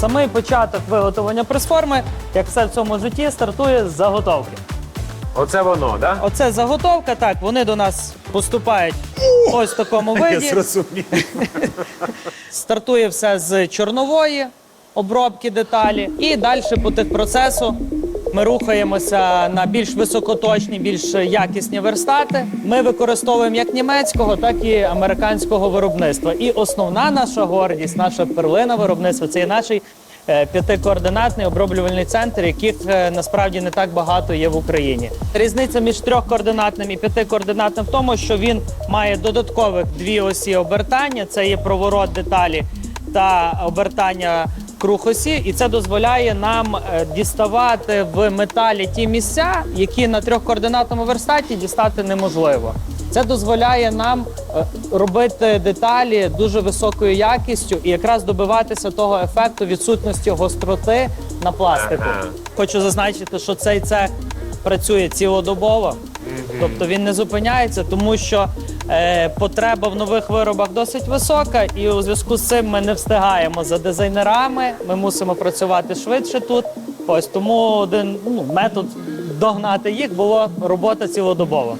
Самий початок виготовлення пресформи, як все в цьому житті, стартує з заготовки. Оце воно, так? Оце заготовка, так, вони до нас поступають ось в такому Я виді. зрозумів. Стартує все з чорнової обробки деталі, і далі по техпроцесу ми рухаємося на більш високоточні, більш якісні верстати. Ми використовуємо як німецького, так і американського виробництва. І основна наша гордість, наша перлина виробництва це і наш е, п'ятикоординатний оброблювальний центр, яких е, насправді не так багато є в Україні. Різниця між трьохкоординатним і п'ятикоординатним в тому, що він має додаткових дві осі обертання: це є проворот деталі та обертання круг осі, і це дозволяє нам е, діставати в металі ті місця, які на трьохкоординатному верстаті дістати неможливо. Це дозволяє нам е, робити деталі дуже високою якістю і якраз добиватися того ефекту відсутності гостроти на пластику. Хочу зазначити, що цей цех працює цілодобово, тобто він не зупиняється, тому що потреба в нових виробах досить висока, і у зв'язку з цим ми не встигаємо за дизайнерами. Ми мусимо працювати швидше тут. Ось тому один ну, метод догнати їх було робота цілодобова.